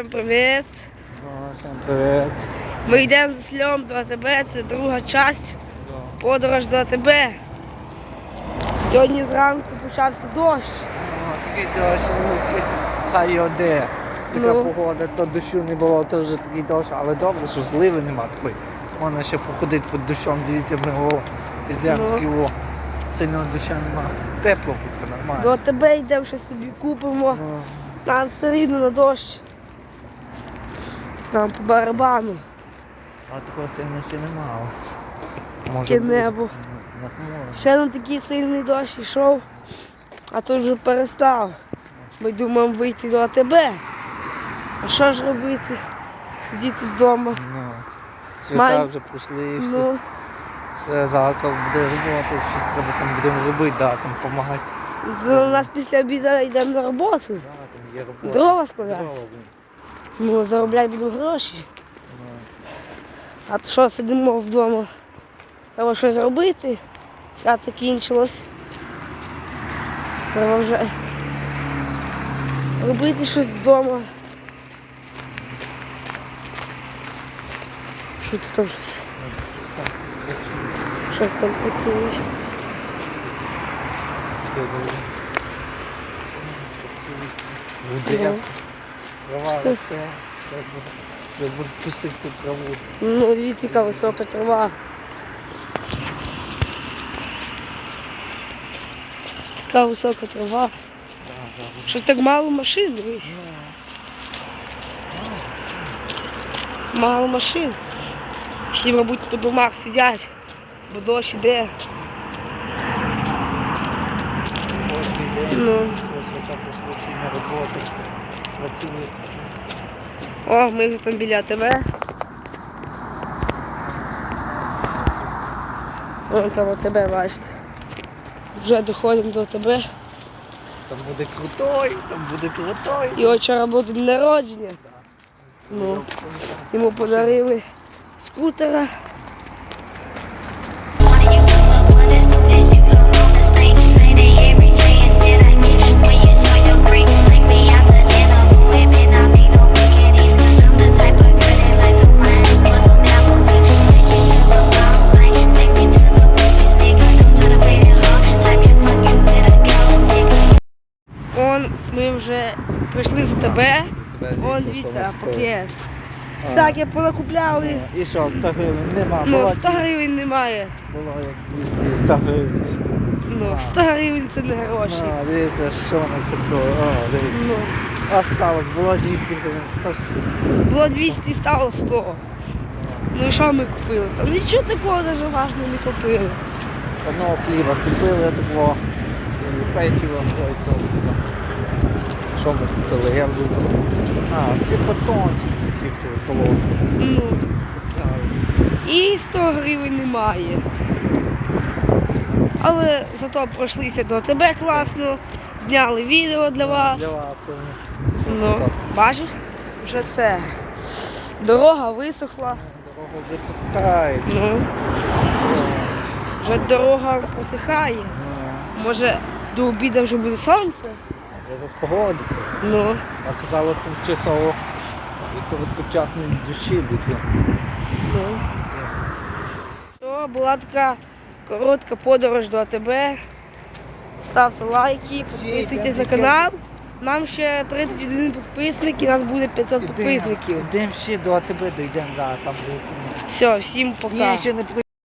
привіт. Ну, всім привіт. Ми йдемо з сльом до АТБ, це друга часть. Да. Подорож до АТБ. Сьогодні зранку почався дощ. О, такий дощ, ну, хай його де. Така Ну. погода, то дощу не було, то вже такий дощ, але добре, що зливи нема такої. Можна ще походити під дощом, дивіться, ми о, йдемо Ну. такий о. Сильного дощу нема. Тепло буде, До нормально. АТБ йдемо щось собі купимо. Ну, Нам все рівно на дощ. Нам по барабану. а такого сильно ще нема. Таке небо. Ще на такий сильний дощ йшов, а то вже перестав. Ми думаємо вийти до АТБ. А що ж робити? Сидіти вдома. Ну, свята Май- вже пройшли і все. Ну, Все, завтра буде робота, щось треба там будемо робити, да, там допомагати. до нас після обіду йдемо на роботу. Да, там є робота. Дрова складати. Ну, заробляти будемо гроші. А то що сидимо вдома? Треба щось робити. Свято кінчилось. Треба вже робити щось вдома. Що це там щось? Щось там працює. я Буде. Трава росте. Треба буде пустити ту траву. Ну, дивіться, яка висока трава. Така висока трава. Да, зараз. Щось так мало машин, дивись. Мало машин. Всі, мабуть, по домах сидять, бо дощ іде. Ось. Ну. Ось пішли всі на роботу. Працюють. О, ми вже там біля тебе. Вон там от тебе бачите. Вже доходимо до тебе. Там буде крутой, там буде крутой. Його вчора було день народження. Ну, йому подарили скутера. Вже прийшли за тебе. Он, дивіться, пакет. Всяке понакупляли. І що, 100 гривень нема. Ну, 100 гривень немає. було як 200, 100 гривень. Ну, 100 гривень це не гроші. А, дивіться, що на 500. О, дивіться. Ну, Осталось, було 200 гривень, 100 ще. було 200 і стало 100. Ну і що ми купили? Та нічого такого навіть важного не купили. Одного хліба купили такого і Що ми купили? Я вже забув. А, це батончик такий це солодкий. Ну, і 100 гривень немає. Але зато пройшлися до тебе класно, зняли відео для вас. Для вас. Ну, бачиш, вже все. Дорога висохла. Дорога вже пускає. Ну, вже дорога просихає. Ну, Може, до обіду вже буде сонце? Зараз погодиться. Ну, А казали тимчасово і короткочасні душі будуть. ну. Що, була така коротка подорож до АТБ. Ставте лайки, підписуйтесь на канал. Нам ще 31 підписник і нас буде 500 підписників. Йдемо ще до АТБ дійдемо, да, там буде. Все, всім пока. Ні, ще не